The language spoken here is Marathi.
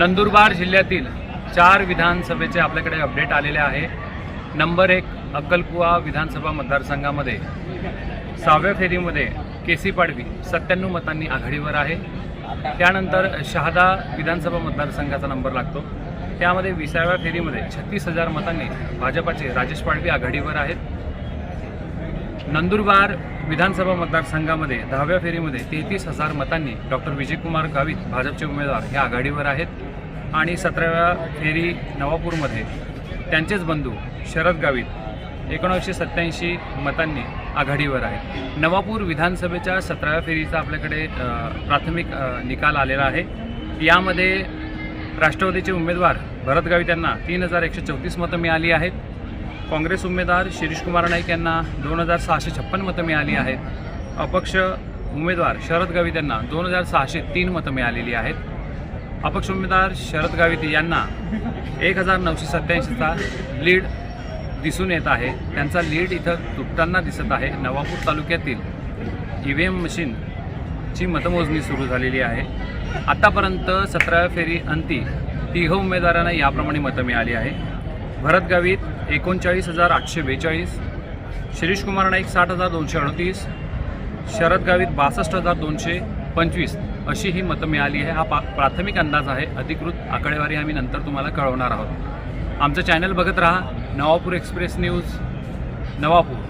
नंदुरबार जिल्ह्यातील चार विधानसभेचे आपल्याकडे अपडेट आलेले आहे. नंबर एक अक्कलकुवा विधानसभा मतदारसंघामध्ये सहाव्या फेरीमध्ये के सी पाडवी सत्त्याण्णव मतांनी आघाडीवर आहे. त्यानंतर शहादा विधानसभा मतदारसंघाचा नंबर लागतो. त्यामध्ये विसाव्या फेरीमध्ये छत्तीस हजार मतांनी भाजपाचे राजेश पाडवी आघाडीवर आहेत. नंदुरबार विधानसभा मतदारसंघामध्ये दहाव्या फेरीमध्ये तेहतीस हजार मतांनी डॉक्टर विजयकुमार गावित भाजपचे उमेदवार हे आघाडीवर आहेत. आणि सतराव्या फेरी नवापूरमध्ये त्यांचेच बंधू शरद गावित एकोणीसशे सत्त्याऐंशी मतांनी आघाडीवर आहेत. नवापूर विधानसभेच्या सतराव्या फेरीचा आपल्याकडे प्राथमिक निकाल आलेला आहे. यामध्ये राष्ट्रवादीचे उमेदवार भरत गावित यांना तीन हजार एकशे चौतीस मतं मिळाली आहेत. काँग्रेस उमेदवार शिरीष कुमार नाईक यांना दोन हजार सहाशे छप्पन मतं मिळाली आहेत. अपक्ष उमेदवार शरद गावित यांना दोन हजार सहाशे तीन मतं मिळालेली आहेत. अपक्ष उमेदवार शरद गावित यांना एक हजार नऊशे सत्याऐंशीचा लीड दिसून येत आहे. त्यांचा लीड इथं तुटताना दिसत आहे. नवापूर तालुक्यातील ई व्ही एम मशीनची मतमोजणी सुरू झालेली आहे. आत्तापर्यंत सतराव्या फेरी अंती तिघ उमेदवारांना याप्रमाणे मतं मिळाली आहे. भरत गावित एकोणचाळीस हजार आठशे बेचाळीस शिरीष कुमार नाईक साठ हजार दोनशे अडतीस शरद गावित बासष्ट हजार दोनशे पंचवीस अशी ही मतं मिळाली आहे. हा पा प्राथमिक अंदाज आहे. अधिकृत आकडेवारी आम्ही नंतर तुम्हाला कळवणार आहोत. आमचं चॅनल बघत राहा. Navapur express news Navapur.